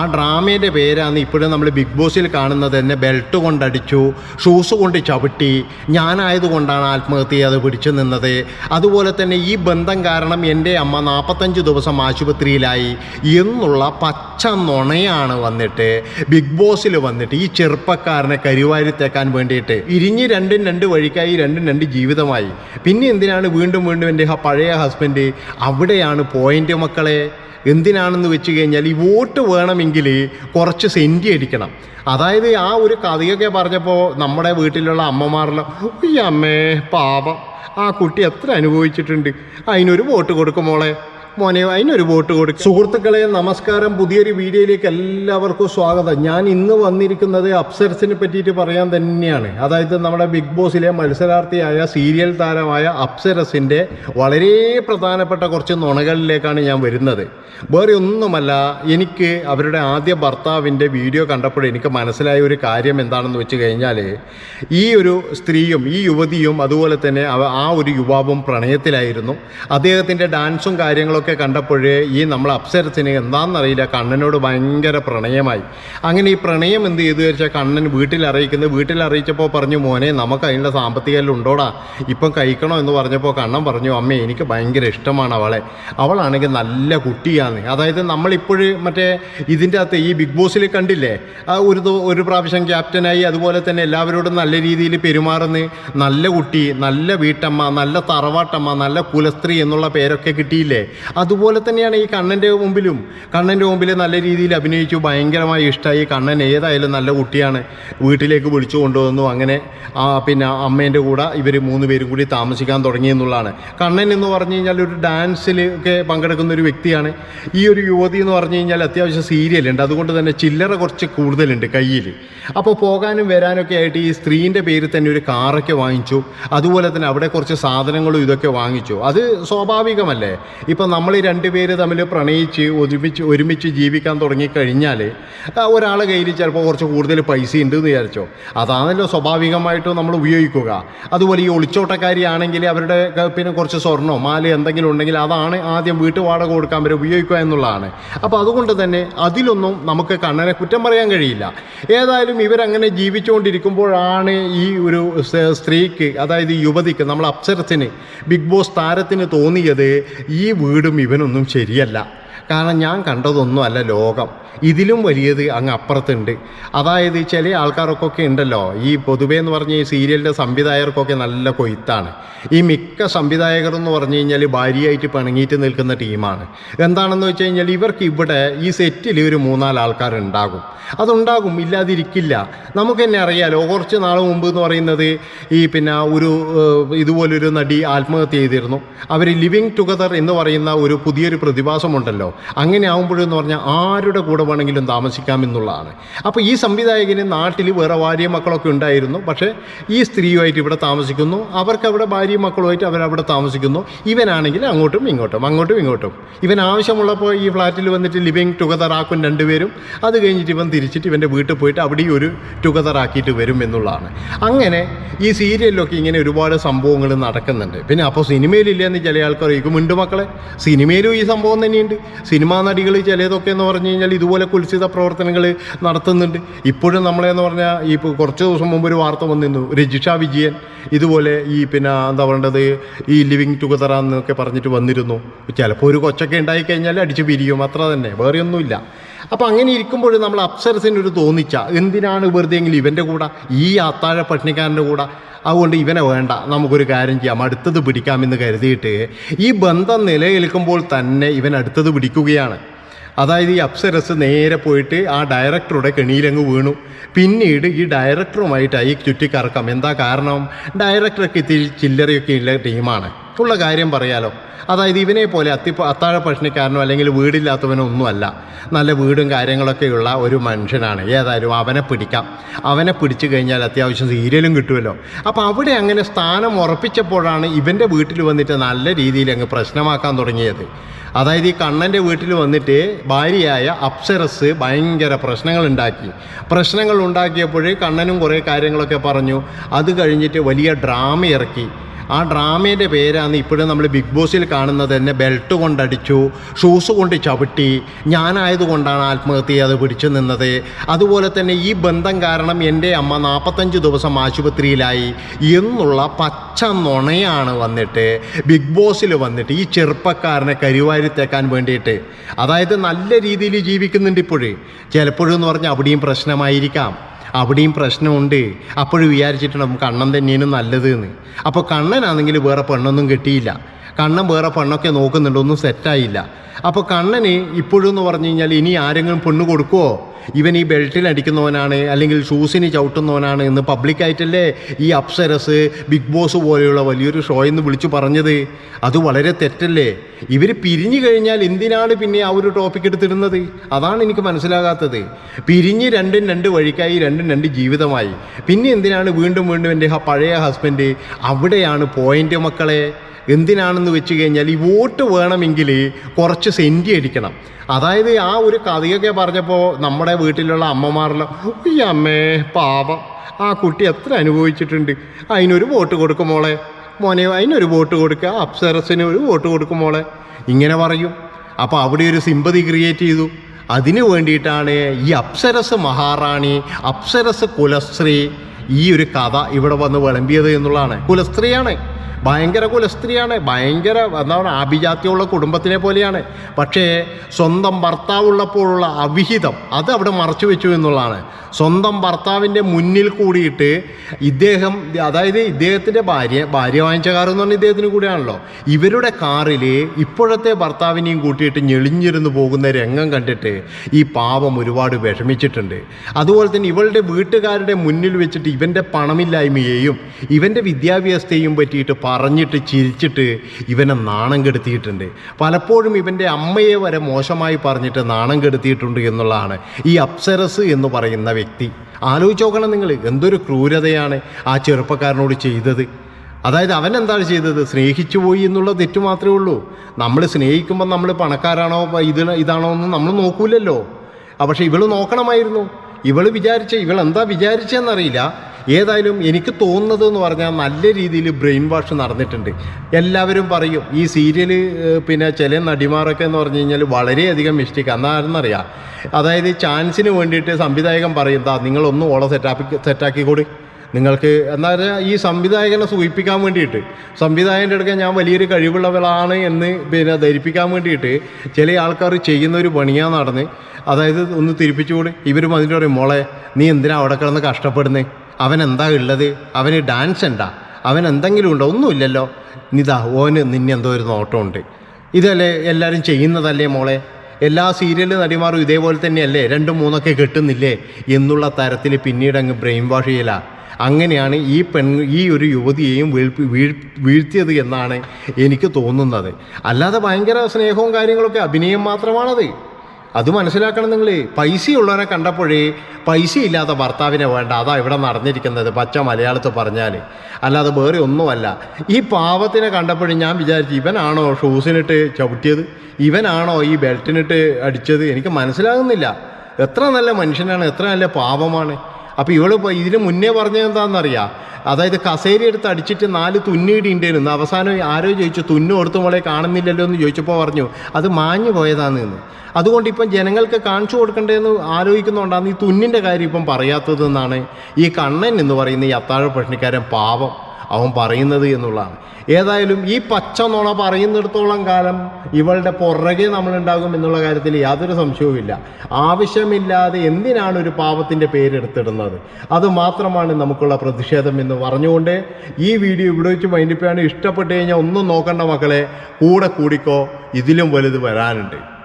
ആ ഡ്രാമയുടെ പേരാണ് ഇപ്പോഴും നമ്മൾ ബിഗ് ബോസിൽ കാണുന്നത് തന്നെ ബെൽറ്റ് കൊണ്ടടിച്ചു ഷൂസ് കൊണ്ട് ചവിട്ടി ഞാനായതുകൊണ്ടാണ് ആത്മഹത്യ അത് പിടിച്ചു നിന്നത്. അതുപോലെ തന്നെ ഈ ബന്ധം കാരണം എന്റെ അമ്മ നാൽപ്പത്തഞ്ച് ദിവസം ആശുപത്രിയിലായി എന്നുള്ള പച്ച നുണയാണ് വന്നിട്ട് ബിഗ് ബോസിൽ വന്നിട്ട് ഈ ചെറുപ്പക്കാരനെ കരുവാരിത്തേക്കാൻ വേണ്ടിയിട്ട് ഇരിഞ്ഞ് രണ്ടും രണ്ട് വഴിക്കായി രണ്ടും രണ്ട് ജീവിതമായി. പിന്നെ എന്തിനാണ് വീണ്ടും വീണ്ടും എന്റെ പഴയ ഹസ്ബൻഡ് അവിടെയാണ് പോയിന്റ് മക്കളെ? എന്തിനാണെന്ന് വെച്ച് കഴിഞ്ഞാൽ ഈ വോട്ട് വേണമെങ്കിൽ കുറച്ച് സെന്റി അടിക്കണം. അതായത് ആ ഒരു കഥയൊക്കെ പറഞ്ഞപ്പോൾ നമ്മുടെ വീട്ടിലുള്ള അമ്മമാരെല്ലാം ഈ അമ്മേ പാപം ആ കുട്ടി എത്ര അനുഭവിച്ചിട്ടുണ്ട്. അതിനൊരു വോട്ട് കൊടുക്കും മോളെ. മോനെ അതിനൊരു വോട്ട് കൊടുക്കും. സുഹൃത്തുക്കളെ നമസ്കാരം. പുതിയൊരു വീഡിയോയിലേക്ക് എല്ലാവർക്കും സ്വാഗതം. ഞാൻ ഇന്ന് വന്നിരിക്കുന്നത് അപ്സരസിനെ പറ്റിയിട്ട് പറയാൻ തന്നെയാണ്. അതായത് നമ്മുടെ ബിഗ് ബോസിലെ മത്സരാർത്ഥിയായ സീരിയൽ താരമായ അപ്സരസിന്റെ വളരെ പ്രധാനപ്പെട്ട കുറച്ച് നുണകളിലേക്കാണ് ഞാൻ വരുന്നത്. വേറെ ഒന്നുമല്ല എനിക്ക് അവരുടെ ആദ്യ ഭർത്താവിന്റെ വീഡിയോ കണ്ടപ്പോൾ എനിക്ക് മനസ്സിലായ ഒരു കാര്യം എന്താണെന്ന് വെച്ച് കഴിഞ്ഞാൽ ഈ ഒരു സ്ത്രീയും ഈ യുവതിയും അതുപോലെ തന്നെ ആ ഒരു യുവാവും പ്രണയത്തിലായിരുന്നു. അദ്ദേഹത്തിന്റെ ഡാൻസും കാര്യങ്ങളൊക്കെ കണ്ടപ്പോഴേ ഈ നമ്മൾ അപ്സരസിന് എന്താണെന്നറിയില്ല. കണ്ണനോട് ഭയങ്കര പ്രണയമായി. അങ്ങനെ ഈ പ്രണയം എന്ത് ചെയ്തു വെച്ചാൽ കണ്ണൻ വീട്ടിൽ അറിയിക്കുന്നത്. വീട്ടിൽ അറിയിച്ചപ്പോൾ പറഞ്ഞു മോനെ നമുക്ക് അതിന്റെ സാമ്പത്തികം ഉണ്ടോടാ? ഇപ്പം കഴിക്കണോ? എന്ന് പറഞ്ഞപ്പോൾ കണ്ണൻ പറഞ്ഞു അമ്മേ എനിക്ക് ഭയങ്കര ഇഷ്ടമാണ് അവളെ. അവളാണെങ്കിൽ നല്ല കുട്ടിയാണ് അതായത് നമ്മളിപ്പോഴ് മറ്റേ ഇതിന്റെ അകത്ത് ഈ ബിഗ് ബോസിൽ കണ്ടില്ലേ? ആ ഒരു ഒരു പ്രാവശ്യം ക്യാപ്റ്റനായി അതുപോലെ തന്നെ എല്ലാവരോടും നല്ല രീതിയിൽ പെരുമാറുന്ന നല്ല കുട്ടി നല്ല വീട്ടമ്മ നല്ല തറവാട്ടമ്മ നല്ല കുലസ്ത്രീ എന്നുള്ള പേരൊക്കെ കിട്ടിയില്ലേ? അതുപോലെ തന്നെയാണ് ഈ കണ്ണന്റെ മുമ്പിലും. കണ്ണന്റെ മുമ്പിൽ നല്ല രീതിയിൽ അഭിനയിച്ചു. ഭയങ്കരമായി ഇഷ്ടമായി കണ്ണൻ ഏതായാലും നല്ല കുട്ടിയാണ്. വീട്ടിലേക്ക് വിളിച്ചു കൊണ്ടുവന്നു. അങ്ങനെ പിന്നെ അമ്മേന്റെ കൂടെ ഇവർ മൂന്ന് പേരും കൂടി താമസിക്കാൻ തുടങ്ങി എന്നുള്ളതാണ്. കണ്ണൻ എന്ന് പറഞ്ഞു കഴിഞ്ഞാൽ ഒരു ഡാൻസിൽ ഒക്കെ പങ്കെടുക്കുന്ന ഒരു വ്യക്തിയാണ്. ഈ ഒരു യുവതി എന്ന് പറഞ്ഞു കഴിഞ്ഞാൽ അത്യാവശ്യം സീരിയലുണ്ട് അതുകൊണ്ട് തന്നെ ചില്ലറ കുറച്ച് കൂടുതലുണ്ട് കയ്യിൽ അപ്പോൾ പോകാനും വരാനൊക്കെ ആയിട്ട് ഈ സ്ത്രീന്റെ പേരിൽ തന്നെ ഒരു കാറൊക്കെ വാങ്ങിച്ചു. അതുപോലെ തന്നെ അവിടെ കുറച്ച് സാധനങ്ങളും ഇതൊക്കെ വാങ്ങിച്ചു. അത് സ്വാഭാവികമല്ലേ? ഇപ്പം നമ്മൾ ഈ രണ്ടുപേര് തമ്മിൽ പ്രണയിച്ച് ഒരുമിച്ച് ഒരുമിച്ച് ജീവിക്കാൻ തുടങ്ങിക്കഴിഞ്ഞാൽ ഒരാളെ കയ്യിൽ ചിലപ്പോൾ കുറച്ച് കൂടുതൽ പൈസ ഉണ്ട് എന്ന് വിചാരിച്ചോ. അതാണല്ലോ സ്വാഭാവികമായിട്ട് നമ്മൾ ഉപയോഗിക്കുക. അതുപോലെ ഈ ഒളിച്ചോട്ടക്കാരിയാണെങ്കിൽ അവരുടെ പിന്നെ കുറച്ച് സ്വർണോ മാല എന്തെങ്കിലും ഉണ്ടെങ്കിൽ അതാണ് ആദ്യം വീട്ടു വാടക കൊടുക്കാൻ വരെ ഉപയോഗിക്കുക എന്നുള്ളതാണ്. അപ്പോൾ അതുകൊണ്ട് തന്നെ അതിലൊന്നും നമുക്ക് കണ്ണനെ കുറ്റം പറയാൻ കഴിയില്ല. ഏതായാലും ഇവരങ്ങനെ ജീവിച്ചുകൊണ്ടിരിക്കുമ്പോഴാണ് ഈ ഒരു സ്ത്രീക്ക് അതായത് യുവതിക്ക് നമ്മൾ അപ്സരത്തിന് ബിഗ് ബോസ് താരത്തിന് തോന്നിയത് ഈ വീടും ഇവനൊന്നും ശരിയല്ല. കാരണം ഞാൻ കണ്ടതൊന്നുമല്ല ലോകം. ഇതിലും വലിയത് അങ്ങ് അപ്പുറത്തുണ്ട്. അതായത് ചില ആൾക്കാർക്കൊക്കെ ഉണ്ടല്ലോ ഈ പൊതുവേ എന്ന് പറഞ്ഞ ഈ സീരിയലിന്റെ സംവിധായകർക്കൊക്കെ നല്ല കൊയ്ത്താണ്. ഈ മിക്ക സംവിധായകർ എന്ന് പറഞ്ഞു കഴിഞ്ഞാൽ ഭാര്യയായിട്ട് പിണങ്ങിയിട്ട് നിൽക്കുന്ന ടീമാണ്. എന്താണെന്ന് വെച്ച് കഴിഞ്ഞാൽ ഇവർക്ക് ഇവിടെ ഈ സെറ്റിൽ ഒരു മൂന്നാൽ ആൾക്കാർ ഉണ്ടാകും അതുണ്ടാകും ഇല്ലാതിരിക്കില്ല. നമുക്ക് തന്നെ അറിയാലോ കുറച്ച് നാൾ മുമ്പ് എന്ന് പറയുന്നത് ഈ പിന്നെ ഒരു ഇതുപോലൊരു നടി ആത്മഹത്യ ചെയ്തിരുന്നു. അവർ ലിവിങ് ടുഗദർ എന്ന് പറയുന്ന ഒരു പുതിയൊരു പ്രതിഭാസമുണ്ടല്ലോ. അങ്ങനെ ആകുമ്പോഴെന്ന് പറഞ്ഞാൽ ആരുടെ കൂടെ വേണമെങ്കിലും താമസിക്കാമെന്നുള്ളതാണ് അപ്പോൾ ഈ സംവിധായകന് നാട്ടിൽ വേറെ ഭാര്യയും മക്കളൊക്കെ ഉണ്ടായിരുന്നു. പക്ഷേ ഈ സ്ത്രീയുമായിട്ട് ഇവിടെ താമസിക്കുന്നു. അവർക്ക് അവിടെ ഭാര്യയും മക്കളുമായിട്ട് അവരവിടെ താമസിക്കുന്നു. ഇവനാണെങ്കിൽ അങ്ങോട്ടും ഇങ്ങോട്ടും അങ്ങോട്ടും ഇങ്ങോട്ടും. ഇവൻ ആവശ്യമുള്ളപ്പോൾ ഈ ഫ്ലാറ്റിൽ വന്നിട്ട് ലിവിങ് ടുഗദർ ആക്കും രണ്ടുപേരും. അത് കഴിഞ്ഞിട്ട് ഇവൻ തിരിച്ചിട്ട് ഇവന്റെ വീട്ടിൽ പോയിട്ട് അവിടെയും ഒരു ടുഗദർ ആക്കിയിട്ട് വരും എന്നുള്ളതാണ്. അങ്ങനെ ഈ സീരിയലിലൊക്കെ ഇങ്ങനെ ഒരുപാട് സംഭവങ്ങൾ നടക്കുന്നുണ്ട്. പിന്നെ അപ്പോൾ സിനിമയിലില്ല എന്ന് ചില ആൾക്കാർ ചോദിക്കും ഉണ്ട് മക്കളെ സിനിമയിലും ഈ സംഭവം തന്നെയുണ്ട്. സിനിമാ നടികൾ ചിലതൊക്കെ എന്ന് പറഞ്ഞു കഴിഞ്ഞാൽ ഇതുപോലെ കുൽസിത പ്രവർത്തനങ്ങൾ നടത്തുന്നുണ്ട്. ഇപ്പോഴും നമ്മളെന്ന് പറഞ്ഞാൽ ഈ കുറച്ച് ദിവസം മുമ്പ് ഒരു വാർത്ത വന്നിരുന്നു. രജിഷ വിജയൻ ഇതുപോലെ ഈ പിന്നെ എന്താ പറയേണ്ടത്? ഈ ലിവിങ് ടുഗദർ എന്നൊക്കെ പറഞ്ഞിട്ട് വന്നിരുന്നു. ചിലപ്പോൾ ഒരു കൊച്ചൊക്കെ ഉണ്ടായിക്കഴിഞ്ഞാൽ അടിച്ച് പിരിയും. അത്ര തന്നെ. വേറെ ഒന്നുമില്ല അപ്പോൾ അങ്ങനെ ഇരിക്കുമ്പോൾ നമ്മൾ അപ്സരസിന് ഒരു തോന്നിച്ച എന്തിനാണ് വെറുതെ എങ്കിലും ഇവന്റെ കൂടെ ഈ അത്താഴ പട്ടിണിക്കാരന്റെ കൂടെ? അതുകൊണ്ട് ഇവനെ വേണ്ട നമുക്കൊരു കാര്യം ചെയ്യാം അടുത്തത് പിടിക്കാമെന്ന് കരുതിയിട്ട് ഈ ബന്ധം നിലനിൽക്കുമ്പോൾ തന്നെ ഇവൻ അടുത്തത് പിടിക്കുകയാണ്. അതായത് ഈ അപ്സരസ് നേരെ പോയിട്ട് ആ ഡയറക്ടറുടെ കെണിയിലങ്ങ് വീണു. പിന്നീട് ഈ ഡയറക്ടറുമായിട്ട് ഈ ചുറ്റിക്കറക്കം എന്താ കാരണം? ഡയറക്ടറൊക്കെ ഇത്തിരി ചില്ലറയൊക്കെ ഉള്ള ടീമാണ്. ഉള്ള കാര്യം പറയാലോ. അതായത് ഇവനെ പോലെ അത്തി അത്താഴ പ്രശ്നക്കാരനോ അല്ലെങ്കിൽ വീടില്ലാത്തവനോ ഒന്നുമല്ല. നല്ല വീടും കാര്യങ്ങളൊക്കെയുള്ള ഒരു മനുഷ്യനാണ്. ഏതായാലും അവനെ പിടിക്കാം. അവനെ പിടിച്ചു കഴിഞ്ഞാൽ അത്യാവശ്യം സീരിയലും കിട്ടുമല്ലോ. അപ്പോൾ അവിടെ അങ്ങനെ സ്ഥാനം ഉറപ്പിച്ചപ്പോഴാണ് ഇവന്റെ വീട്ടിൽ വന്നിട്ട് നല്ല രീതിയിൽ അങ്ങ് പ്രശ്നമാക്കാൻ തുടങ്ങിയത്. അതായത് ഈ കണ്ണന്റെ വീട്ടിൽ വന്നിട്ട് ഭാര്യയായ അപ്സരസ് ഭയങ്കര പ്രശ്നങ്ങൾ ഉണ്ടാക്കി. പ്രശ്നങ്ങൾ ഉണ്ടാക്കിയപ്പോഴേ കണ്ണനും കുറേ കാര്യങ്ങളൊക്കെ പറഞ്ഞു. അത് കഴിഞ്ഞിട്ട് വലിയ ഡ്രാമ ഇറക്കി. ആ ഡ്രാമേന്റെ പേരാണ് ഇപ്പോഴും നമ്മൾ ബിഗ് ബോസിൽ കാണുന്നത് തന്നെ ബെൽറ്റ് കൊണ്ടടിച്ചു ഷൂസ് കൊണ്ട് ചവിട്ടി ഞാനായതുകൊണ്ടാണ് ആത്മഹത്യ അത് പിടിച്ചു നിന്നത്. അതുപോലെ തന്നെ ഈ ബന്ധം കാരണം എന്റെ അമ്മ നാൽപ്പത്തഞ്ച് ദിവസം ആശുപത്രിയിലായി എന്നുള്ള പച്ച നുണയാണ് വന്നിട്ട് ബിഗ് ബോസിൽ വന്നിട്ട് ഈ ചെറുപ്പക്കാരനെ കരിവാരിത്തേക്കാൻ വേണ്ടിയിട്ട്. അതായത് നല്ല രീതിയിൽ ജീവിക്കുന്നുണ്ട് ഇപ്പോഴേ. ചിലപ്പോഴെന്ന് പറഞ്ഞാൽ അവിടെയും പ്രശ്നമായിരിക്കാം. അവിടെയും പ്രശ്നമുണ്ട്. അപ്പോഴും വിചാരിച്ചിട്ടുണ്ടാവും കണ്ണൻ തന്നെയാണ് നല്ലത് എന്ന് അപ്പോൾ കണ്ണനാണെങ്കിൽ വേറെ പെണ്ണൊന്നും കിട്ടിയില്ല. കണ്ണൻ വേറെ പെണ്ണൊക്കെ നോക്കുന്നുണ്ട് ഒന്നും സെറ്റായില്ല അപ്പോൾ കണ്ണന് ഇപ്പോഴും എന്ന് പറഞ്ഞു കഴിഞ്ഞാൽ ഇനി ആരെങ്കിലും പെണ്ണ് കൊടുക്കുമോ ഇവൻ ഈ ബെൽറ്റിൽ അടിക്കുന്നവനാണ് അല്ലെങ്കിൽ ഷൂസിന് ചവിട്ടുന്നവനാണ് എന്ന് പബ്ലിക്കായിട്ടല്ലേ ഈ അപ്സരസ് ബിഗ് ബോസ് പോലെയുള്ള വലിയൊരു ഷോ എന്ന് വിളിച്ചു പറഞ്ഞത്? അത് വളരെ തെറ്റല്ലേ? ഇവർ പിരിഞ്ഞു കഴിഞ്ഞാൽ എന്തിനാണ് പിന്നെ ആ ഒരു ടോപ്പിക് എടുത്തിടുന്നത്? അതാണ് എനിക്ക് മനസ്സിലാകാത്തത്. പിരിഞ്ഞ് രണ്ടും രണ്ട് വഴിക്കായി രണ്ടും രണ്ട് ജീവിതമായി. പിന്നെ എന്തിനാണ് വീണ്ടും വീണ്ടും എന്റെ പഴയ ഹസ്ബൻഡ് അവിടെയാണ് പോയിന്റ് മക്കളെ? എന്തിനാണെന്ന് വെച്ച് കഴിഞ്ഞാൽ ഈ വോട്ട് വേണമെങ്കിൽ കുറച്ച് സെന്റി അടിക്കണം അതായത് ആ ഒരു കഥയൊക്കെ പറഞ്ഞപ്പോൾ നമ്മുടെ വീട്ടിലുള്ള അമ്മമാരെല്ലാം ഈ അമ്മേ പാപം ആ കുട്ടി എത്ര അനുഭവിച്ചിട്ടുണ്ട്. അതിനൊരു വോട്ട് കൊടുക്കും മോളെ. മോനെ അതിനൊരു വോട്ട് കൊടുക്കുക അപ്സരസിന് ഒരു വോട്ട് കൊടുക്കും മോളെ. ഇങ്ങനെ പറയും. അപ്പോൾ അവിടെ ഒരു സിമ്പതി ക്രിയേറ്റ് ചെയ്തു. അതിനു വേണ്ടിയിട്ടാണ് ഈ അപ്സരസ് മഹാറാണി അപ്സരസ് കുലശ്രീ ഈ ഒരു കഥ ഇവിടെ വന്ന് വിളമ്പിയത് എന്നുള്ളതാണ്. കുലസ്ത്രീയാണ് ഭയങ്കര കുലസ്ത്രീയാണ് ഭയങ്കര എന്താ പറയുക ആഭിജാത്യമുള്ള കുടുംബത്തിനെ പോലെയാണ്. പക്ഷേ സ്വന്തം ഭർത്താവുള്ളപ്പോഴുള്ള അവിഹിതം അത് അവിടെ മറച്ചു വെച്ചു എന്നുള്ളതാണ്. സ്വന്തം ഭർത്താവിന്റെ മുന്നിൽ കൂടിയിട്ട് ഇദ്ദേഹം അതായത് ഇദ്ദേഹത്തിന്റെ ഭാര്യ ഭാര്യ വാങ്ങിച്ച എന്ന് പറഞ്ഞാൽ ഇദ്ദേഹത്തിന് കൂടിയാണല്ലോ. ഇവരുടെ കാറിൽ ഇപ്പോഴത്തെ ഭർത്താവിനെയും കൂട്ടിയിട്ട് ഞെളിഞ്ഞിരുന്ന് പോകുന്ന രംഗം കണ്ടിട്ട് ഈ പാപം ഒരുപാട് വിഷമിച്ചിട്ടുണ്ട്. അതുപോലെ തന്നെ ഇവളുടെ വീട്ടുകാരുടെ മുന്നിൽ വെച്ചിട്ട് ഇവന്റെ പണമില്ലായ്മയെയും ഇവന്റെ വിദ്യാഭ്യാസത്തെയും പറ്റിയിട്ട് പറഞ്ഞിട്ട് ചിരിച്ചിട്ട് ഇവനെ നാണം കെടുത്തിയിട്ടുണ്ട്. പലപ്പോഴും ഇവന്റെ അമ്മയെ വരെ മോശമായി പറഞ്ഞിട്ട് നാണം കെടുത്തിയിട്ടുണ്ട് എന്നുള്ളതാണ് ഈ അപ്സരസ് എന്ന് പറയുന്ന വ്യക്തി. ആലോചിച്ച് നോക്കണം നിങ്ങൾ എന്തൊരു ക്രൂരതയാണ് ആ ചെറുപ്പക്കാരനോട് ചെയ്തത്. അതായത് അവൻ എന്താണ് ചെയ്തത്? സ്നേഹിച്ചു പോയി എന്നുള്ള തെറ്റ് മാത്രമേ ഉള്ളൂ. നമ്മൾ സ്നേഹിക്കുമ്പോൾ നമ്മൾ പണക്കാരാണോ ഇത് ഇതാണോ എന്ന് നമ്മൾ നോക്കൂലല്ലോ. പക്ഷേ ഇവൾ നോക്കണമായിരുന്നു. ഇവൾ വിചാരിച്ച ഇവൾ എന്താ വിചാരിച്ചതെന്നറിയില്ല ഏതായാലും എനിക്ക് തോന്നുന്നത് എന്ന് പറഞ്ഞാൽ നല്ല രീതിയിൽ ബ്രെയിൻ വാഷ് നടന്നിട്ടുണ്ട്. എല്ലാവരും പറയും ഈ സീരിയൽ പിന്നെ ചില നടിമാരൊക്കെ എന്ന് പറഞ്ഞു കഴിഞ്ഞാൽ വളരെയധികം മിസ്റ്റേക്ക്. എന്നാരെന്നറിയാം അതായത് ചാൻസിന് വേണ്ടിയിട്ട് സംവിധായകൻ പറയും എന്താ നിങ്ങളൊന്ന് ഓളെ സെറ്റാക്കി സെറ്റാക്കിക്കൂടി നിങ്ങൾക്ക് എന്താ പറയുക ഈ സംവിധായകനെ സൂചിപ്പിക്കാൻ വേണ്ടിയിട്ട്. സംവിധായകന്റെ അടുക്ക ഞാൻ വലിയൊരു കഴിവുള്ളവളാണ് എന്ന് പിന്നെ ധരിപ്പിക്കാൻ വേണ്ടിയിട്ട് ചില ആൾക്കാർ ചെയ്യുന്ന ഒരു പണിയാ നടന്ന്. അതായത് ഒന്ന് തിരിപ്പിച്ചുകൂടി ഇവരും അതിന്റെ പറയും മോളെ നീ എന്തിനാ അവിടെ കിടന്ന് കഷ്ടപ്പെടുന്നത് അവൻ എന്താ ഉള്ളത്? അവന് ഡാൻസ് ഉണ്ടാ? അവൻ എന്തെങ്കിലും ഉണ്ടോ? ഒന്നുമില്ലല്ലോ. നിതാ ഓന് നിന്നെ എന്തോ ഒരു നോട്ടമുണ്ട്. ഇതല്ലേ എല്ലാവരും ചെയ്യുന്നതല്ലേ മോളെ? എല്ലാ സീരിയൽ നടിമാരും ഇതേപോലെ തന്നെയല്ലേ? രണ്ടും മൂന്നൊക്കെ കിട്ടുന്നില്ലേ? എന്നുള്ള തരത്തിൽ പിന്നീട് അങ്ങ് ബ്രെയിൻ വാഷ് ചെയ്യല. അങ്ങനെയാണ് ഈ പെൺ ഈ ഒരു യുവതിയെയും വീഴ് വീഴ്ത്തിയത് എന്നാണ് എനിക്ക് തോന്നുന്നത്. അല്ലാതെ ഭയങ്കര സ്നേഹവും കാര്യങ്ങളൊക്കെ അഭിനയം മാത്രമാണത്. അത് മനസ്സിലാക്കണം നിങ്ങൾ പൈസയുള്ളവനെ കണ്ടപ്പോഴേ പൈസ ഇല്ലാത്ത ഭർത്താവിനെ വേണ്ട. അതാ ഇവിടെ നടന്നിരിക്കുന്നത് പച്ച മലയാളത്തിൽ പറഞ്ഞാൽ അല്ലാതെ വേറെ ഒന്നുമല്ല. ഈ പാവത്തിനെ കണ്ടപ്പോഴും ഞാൻ വിചാരിച്ചു ഇവനാണോ ഷൂസിനിട്ട് ചവിട്ടിയത്? ഇവനാണോ ഈ ബെൽറ്റിനിട്ട് അടിച്ചത്? എനിക്ക് മനസ്സിലാകുന്നില്ല. എത്ര നല്ല മനുഷ്യനാണ് എത്ര നല്ല പാവമാണ്. അപ്പോൾ ഇപ്പോൾ ഇതിന് മുന്നേ പറഞ്ഞത് എന്താണെന്നറിയാം? അതായത് കസേര എടുത്ത് അടിച്ചിട്ട് നാല് തുന്നിയിടിണ്ടേന്ന് അവസാനം ആരോ ചോദിച്ചു തുന്നു കൊടുത്തു മോളെ കാണുന്നില്ലല്ലോ എന്ന് ചോദിച്ചപ്പോൾ പറഞ്ഞു അത് മാഞ്ഞു പോയതാന്ന് എന്ന്. അതുകൊണ്ട് ഇപ്പം ജനങ്ങൾക്ക് കാണിച്ചു കൊടുക്കണ്ടേന്ന് ആലോചിക്കുന്നുണ്ടാണ് ഈ തുന്നിന്റെ കാര്യം ഇപ്പം പറയാത്തതെന്നാണ് ഈ കണ്ണൻ എന്ന് പറയുന്ന ഈ അത്താഴ പ്രശ്നക്കാരൻ പാവം. അവൻ പറയുന്നത് എന്നുള്ളതാണ്. ഏതായാലും ഈ പച്ച നുണ പറയുന്നിടത്തോളം കാലം ഇവളുടെ പുറകെ നമ്മളുണ്ടാകും എന്നുള്ള കാര്യത്തിൽ യാതൊരു സംശയവുമില്ല. ആവശ്യമില്ലാതെ എന്തിനാണ് ഒരു പാപത്തിന്റെ പേരെടുത്തിടുന്നത് അത് മാത്രമാണ് നമുക്കുള്ള പ്രതിഷേധം എന്ന് പറഞ്ഞുകൊണ്ട് ഈ വീഡിയോ ഇവിടെ വെച്ച് മൈൻഡിപ്പാണ് ഇഷ്ടപ്പെട്ട് കഴിഞ്ഞാൽ ഒന്നും നോക്കണ്ട മക്കളെ. കൂടെ കൂടിക്കോ ഇതിലും വലുത് വരാനുണ്ട്.